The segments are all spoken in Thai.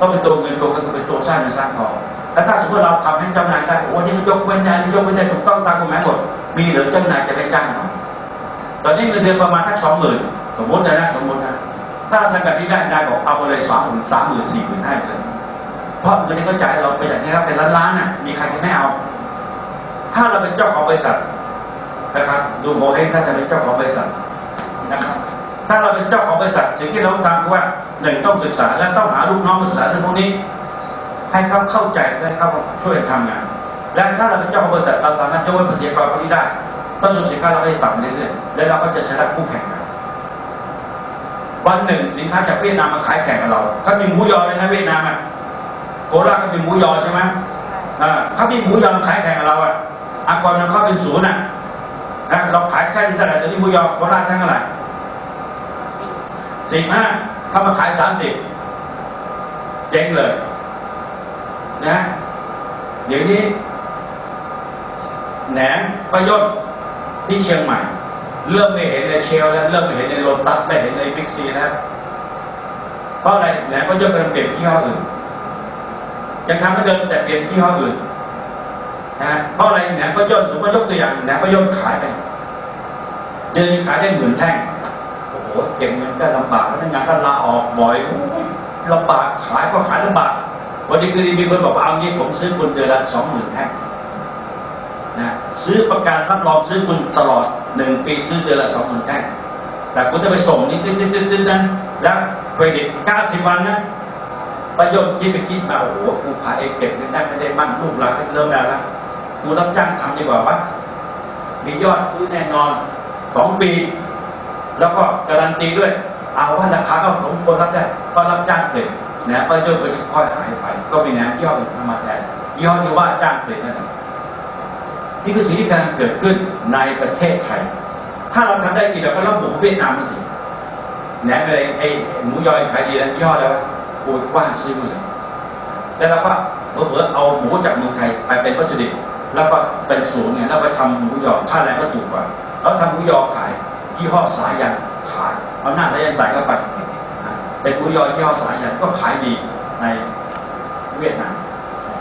ก็เป็นตัวเงินตัวเงินเป็นตัวสร้างเงินสร้างทองแล้วถ้าสมมติเราทำให้จำหน่ายได้โอ้นี่ยกเว้นได้นี่ยกเว้นได้ถูกต้องตามกฎหมายหมดมีเหรือจำหน่ายจะไปจ้างเราตอนนี้เงินเดือนประมาณทักสองหมื่นสมมตินะสมมตินะถ้าเราทำแบบนี้ได้นายบอกเอาไปเลยสามหมื่นสามหมื่นสี่หมื่นห้ไปเลยเพราะเงินที่เขาจ่ายเราไปอย่างนี้ครับเป็นล้านล้านๆน่ะมีใครจะไม่เอา ถ้าเราเป็นเจ้าของบริษัทนะครับ ดูโมเองถ้าจะเป็นเจ้าของบริษัทนะครับ ถ้าเราเป็นเจ้าของบริษัทสิ่งที่เราต้องทำคือว่าหนึ่งต้องศึกษาและต้องหาลูกน้องมาศึกษาเรื่องพวกนี้ ให้เขาเข้าใจและเขาช่วยกันทำงาน และถ้าเราเป็นเจ้าของบริษัทเราสามารถจะวัดภาษีกรพวกนี้ได้ต้นทุนสินค้าเราได้ต่ำเรื่อยๆและเราก็จะชนะคู่แข่งกันวันหนึ่งสินค้าจากเวียดนามมาขายแข่งกับเราเขามีหมูยอเลยนะเวียดนามอะโคราชก็มีหมูยอใช่ไหมอ่าเขามีหมูยอขายแข่งกับเราอะอากรมันเขาเป็นศูนย์อะนะเราขายแค่เท่าไหร่ตอนนี้หมูยอโคราชแค่เท่าไหร่ สี่ห้าเขามาขายสามสิบเจ๊งเลย นะเดี๋ยวนี้แหนมประยศที่เชียงใหม่ เริ่มไม่เห็นในเชลแล้ว เริ่มไม่เห็นในโลตัสไม่เห็นในบิ๊กซีแล้วเพราะอะไรแหนมประยศกำลังเปลี่ยนยี่ห้ออื่นยังทำให้เดิมแต่เปลี่ยนยี่ห้ออื่นนะเพราะอะไรแหนมประยศสมมติยกตัวอย่างแหนมประยศขายไปเดือนขายได้หมื่นแท่ง โอ้เก็บเงินก็ลำบากพนักงานก็ลาออกบ่อยลำบากขายก็ขายลำบากวันนี้คือมีคนบอกว่าเอางี้ผมซื้อคุณเดือนละสองหมื่นแท่งนะซื้อประกันรับรองซื้อคุณตลอดหนึ่งปีซื้อเดือนละสองหมื่นแท่งแต่คุณจะไปส่งนี่ตึ๊ดตึ๊ดตึ๊ดตึ๊ดนั้นแล้วเครดิตเก้าสิบวันนะประโยชน์คิดไปคิดมาโอ้โหกูขายเองเก็บเงินได้ไม่ได้มั่งลูกหลานก็เริ่มแล้วละกูรับจ้างทำดีกว่าวะมียอดซื้อแน่นอนสองปี แล้วก็การันตีด้วย เอาว่าราคาก็สมควรรับได้ก็รับจ้างเปลี่ยนนะประโยชน์ก็จะค่อยหายไป ก็มีแนวย่ออื่นเข้ามาแทนย่อที่ว่าจ้างเปลี่ยนนั่นเองนี่คือสิ่งที่กำลังเกิดขึ้นในประเทศไทย ถ้าเราทำได้ดีเราก็รับหมูเวียดนามไม่ดีแหนมอะไรไอ้หมูยอยขายดีแล้วย่อแล้วกูกว้างซื้อมาเลยแล้วเราก็เผื่อเอาหมูจากเมืองไทยไปเป็นวัตถุดิบแล้วก็เป็นศูนย์เนี่ยแล้วไปทำหมูยอค่าแรงก็ถูกกว่าแล้วทำหมูยอขาย ยี่ห้อสายันขายเอาหน้าสายันใส่เข้าไปเป็นหมูยอยี่ห้อสายันก็ขายดีในเวียดนาม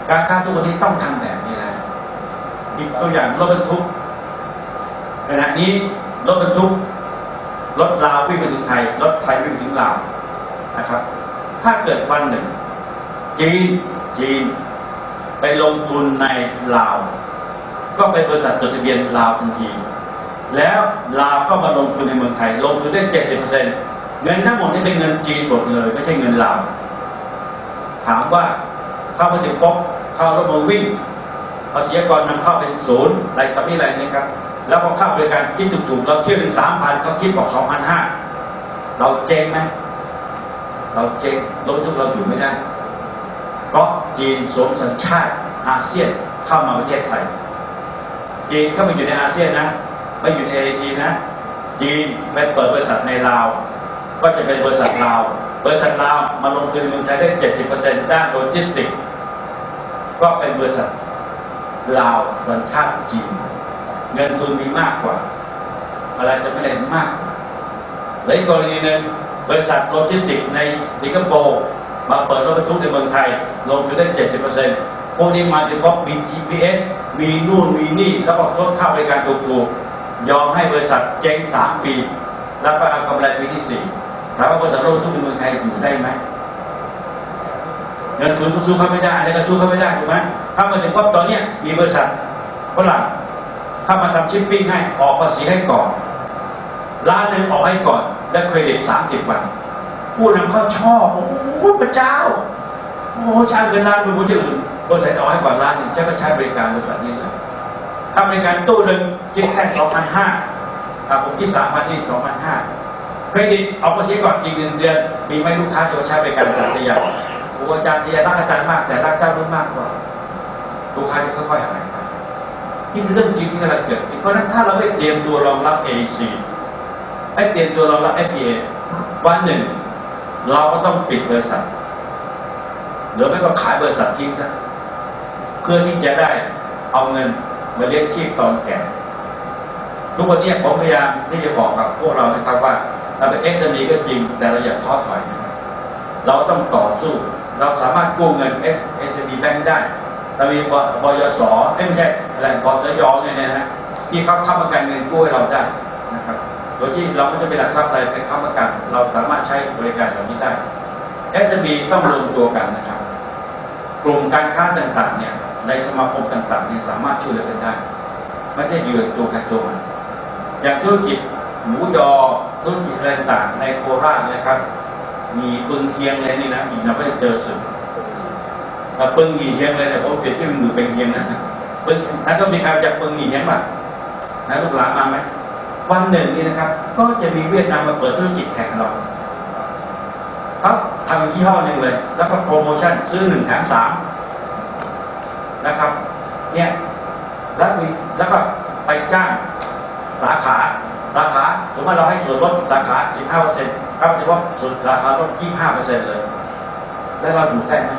การค้าทุกวันนี้ต้องทำแบบนี้นะอีกตัวอย่างรถบรรทุกขณะนี้รถบรรทุกรถลาววิ่งไปถึงไทยรถไทยวิ่งถึงลาวนะครับ ถ้าเกิดวันหนึ่ง จีนจีนไปลงทุนในลาว ก็เป็นบริษัทจดทะเบียนลาวทันที แล้วลาวก็มาลงทุนในเมืองไทย ลงทุนได้เจ็ดสิบเปอร์เซ็นต์เงินทั้งหมดนี่เป็นเงินจีนหมดเลย ไม่ใช่เงินลาว ถามว่าเข้ามาถึงปุ๊บเข้ารถมาวิ่งภาษีกรนำเข้าเป็นศูนย์อะไรต่อมีอะไรเนี่ยครับ แล้วพอเข้าบริการคิดถูกๆเราเที่ยวหนึ่งสามพันเขาคิดบอกสองพันห้าเราเจ๊งไหมเราเจ๊งรถบรรทุกเราอยู่ไม่ได้ เพราะจีนสวมสัญชาติอาเซียนเข้ามาประเทศไทยจีนเข้ามาอยู่ในอาเซียนนะ ไม่อยู่ในเอเชียนะจีนไปเปิดบริษัทในลาว ก็จะเป็นบริษัทลาว บริษัทลาวมาลงทุนในเมืองไทยได้70%ด้านโลจิสติกส์ก็เป็นบริษัทลาวสัญชาติจีน เงินทุนมีมากกว่า อะไรจะไม่ได้มากและอีกกรณีหนึ่งบริษัทโลจิสติกส์ในสิงคโปร์มาเปิดรถบรรทุกในเมืองไทย ลงทุนได้70%พวกนี้มาถึงเพราะมี GPS มีนู่นมีนี่แล้วก็ลดค่าบริการถูกๆ ยอมให้บริษัทเจ๊ง3ปี แล้วก็เอากำไรปีที่4ถามว่าบริษัทรถบรรทุกในเมืองไทยอยู่ได้ไหมเงินทุนก็สู้เขาไม่ได้อะไรก็สู้เขาไม่ได้ถูกไหมถ้ามาถึงปั๊บตอนเนี้ยมีบริษัทฝรั่งเข้ามาทำชิปปิ้งให้ออกภาษีให้ก่อนล้านหนึ่งออกให้ก่อนและเครดิตสามสิบวัน ผู้นำเข้าชอบโอ้พระเจ้าโอ้ใช้เงินล้านไปคนอื่นบริษัทออกให้ก่อนล้านหนึ่งจะก็ใช้บริการบริษัทนี้เลย ทำบริการตู้หนึ่งคิดแค่สองพันห้าผมคิดสามพันนี่สองพันห้าเครดิตออกภาษีก่อนอีกหนึ่งเดือน มีไหมลูกค้าจะมาใช้บริการสาธยาโอ้อาจารย์ที่รักอาจารย์มาก แต่รักเจ้ารุ่นมากกว่าลูกค้าจะค่อยๆหายไปนี่คือเรื่องจริงที่กำลังเกิดเพราะนั้นถ้าเราไม่เตรียมตัวรองรับ AEC ให้เตรียมตัวรองรับ FTA วันหนึ่ง เราก็ต้องปิดบริษัทหรือไม่ก็ขายบริษัททิ้งซะเพื่อที่จะได้เอาเงิน มาเลี้ยงชีพตอนแก่ทุกวันนี้ผมพยายามที่จะบอกกับพวกเรานะครับว่าเราเป็น SME ก็จริง แต่เราอย่าท้อถอยนะเราต้องต่อสู้ เราสามารถกู้เงิน S S B Bank ได้เรามีบปยสเอ้ยไม่ใช่อะไรบสยเนี่ยนะฮะที่เขาค้ำประกันเงินกู้ให้เราได้นะครับโดยที่เราไม่จะไปหลักทรัพย์อะไรไปค้ำประกัน เราสามารถใช้บริการเหล่านี้ได้ S B ต้องรวมตัวกันนะครับ กลุ่มการค้าต่างๆเนี่ย ในสมาคมต่างๆเนี่ยสามารถช่วยเหลือกันได้ไม่ใช่ยู่ตัวใครตัวมันอย่างธุรกิจหมูยอธุรกิจอะไรต่างในโคราชนะครับ มีปึงเทียงอะไรนี่นะอีกนะไม่ได้เจอสึกแต่ปึงหีเทียงเลยแต่ผมเปลี่ยนชื่อมือเป็นเทียงนะปึงถ้าต้องมีใครจากปึงหีเทียงป่ะนะลูกหลานมาไหมวันหนึ่งนี่นะครับ ก็จะมีเวียดนามมาเปิดธุรกิจแข่งเราครับทำยี่ห้อหนึ่งเลย แล้วก็โปรโมชั่นซื้อหนึ่งแถมสาม นะครับเนี่ยแล้วมีแล้วก็ไปจ้างสาขาสาขาสมมติเราให้ส่วนลดสาขา 15เปอร์เซ็นต์ครับถือว่าส่วนราคาลด 25เปอร์เซ็นต์เลย แล้วเราอยู่ได้ไหม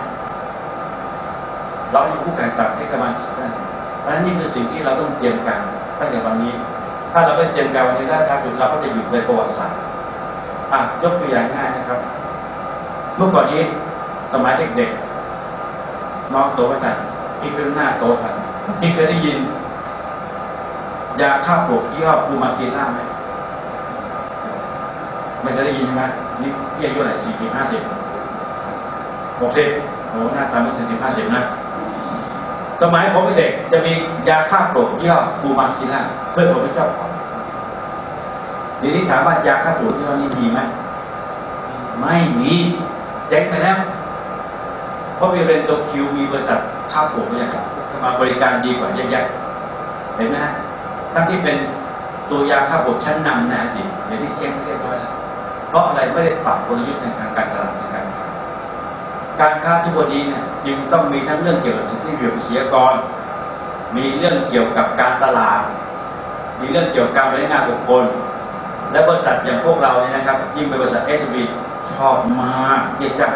เราอยู่คู่แข่งต่างให้ประมาณสิบได้เพราะฉะนั้นนี่คือสิ่งที่เราต้องเตรียมการตั้งแต่วันนี้ ถ้าเราไม่เตรียมการวันนี้ได้ถ้าหยุดเราก็จะหยุดในประวัติศาสตร์อะยกตัวอย่างง่ายนะครับ เมื่อก่อนนี้สมัยเด็กๆน้องโตม่ทัน พี่ขึ้นหน้าโตทันพี่เคยได้ยิน ยาฆ่าปลวกยี่ห้อภูมาเกล่าไหมไม่เคยได้ยินใช่ไหมนี่พี่อายุไหร่สี่สิบห้าสิบหกสิบโอ้หน้าตาไม่ถึงสิบห้าสิบนะสมัยผมเป็นเด็กจะมียาฆ่าปลวกยี่ห้อภูมาเกล่าเพื่อนผมไม่ชอบของเดี๋ยวนี้ถามว่ายาฆ่าปลวกยี่ห้อนี้ดีไหมไม่มีเจ๊งไปแล้ว เพราะมีเรนโตคิวมีบริษัท ข้าวผมเนี่ยมาบริการดีกว่าเยอะแยะเห็นไหมฮะทั้งที่เป็นตัวยาข้าวผมชั้นนำในอดีตเดี๋ยวนี้เจ๊งเรียบร้อยแล้วเพราะอะไรไม่ได้ปรับกลยุทธ์ในทางการตลาดในการค้าการค้าทุกวันนี้เนี่ยยังต้องมีทั้งเรื่องเกี่ยวกับสิทธิประโยชน์เสียกรมีเรื่องเกี่ยวกับการตลาด มีเรื่องเกี่ยวกับการบริหารบุคคล และบริษัทอย่างพวกเราเนี่ยนะครับ ยิ่งเป็นบริษัทเอสบีชอบมากที่จะ